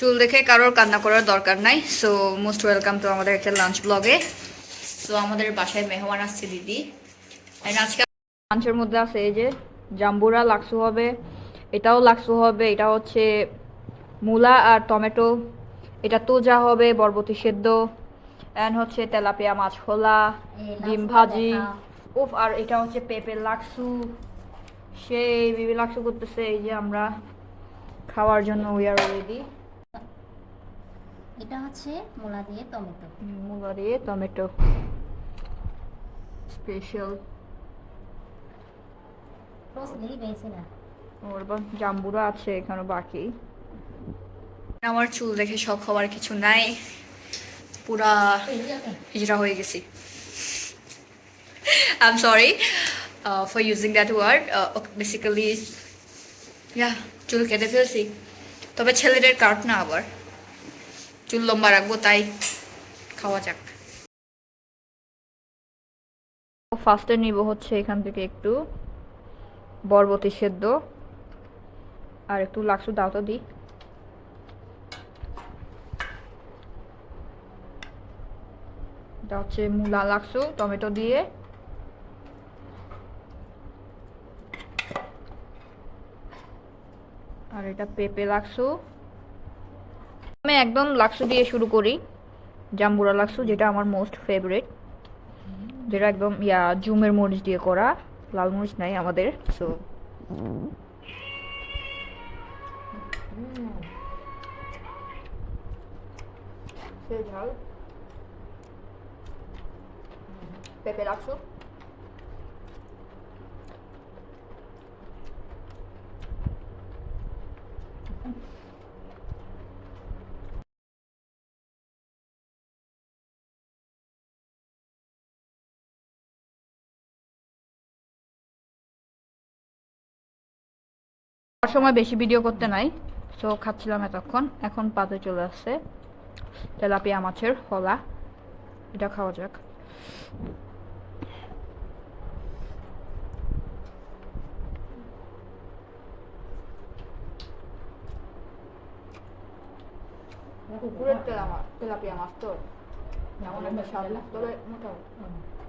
চুল দেখে কারোর কান্না করার দরকার নাই। সো মোস্ট ওয়েলকাম টু আমাদের একটা লাঞ্চ ব্লগে সো আমাদের বাসায় মেহমান আসছে দিদি। আজকে লাঞ্চের মধ্যে আছে এই যে জাম্বুরা লাক্সু হবে এটাও লাক্সু হবে এটা হচ্ছে মূলা আর টমেটো। এটা তোজা হবে বরবটি সেদ্ধ। অ্যান্ড হচ্ছে তেলাপিয়া মাছ খোলা ডিম ভাজি। উফ আর এটা হচ্ছে পেঁপে লাক্সু। সেই বিবি লাক্সু করতেছে এই যে আমরা। খাওয়ার জন্য উই আর রেডি এটা হচ্ছে মূলা দিয়ে টমেটো। মূলা দিয়ে টমেটো। স্পেশাল রোজলি বেশি না। ওর বা জাম্বুরা আছে এখানে বাকি। আমার চুল দেখে শখ হওয়ার কিছু নাই। পুরা হিজড়া হয়ে গেছি। I am sorry for using that word basically yeah চুল কেটে ফেলছি। তবে ছেলেদের কাট না আবার। চুল লম্বা রাখব, তাই খাওয়া যাক। ফার্স্টে নিব হচ্ছে এখান থেকে একটু বরবটি সেদ্ধ। আর একটু লাক্সু দাও তো এটা হচ্ছে মূলা লাক্সু, টমেটো দিয়ে। আর এটা পেঁপে লাক্সু। আমি একদম লাক্সু দিয়ে শুরু করি। জাম্বুরা লাক্সু, যেটা আমার মোস্ট ফেভারিট যেটা একদম, ইয়া, জুমের মরিচ দিয়ে করা। লাল মরিচ নাই আমাদের সো পেঁপে রাখছো খাওয়ার সময় বেশি ভিডিও করতে নাই সো খাচ্ছিলাম এতক্ষণ। এখন পাতে চলে আসছে। তেলাপিয়া মাছের হলা এটা খাওয়া যাক। পুকুরের তেলাপিয়া মাছ তো। মোটামুটি।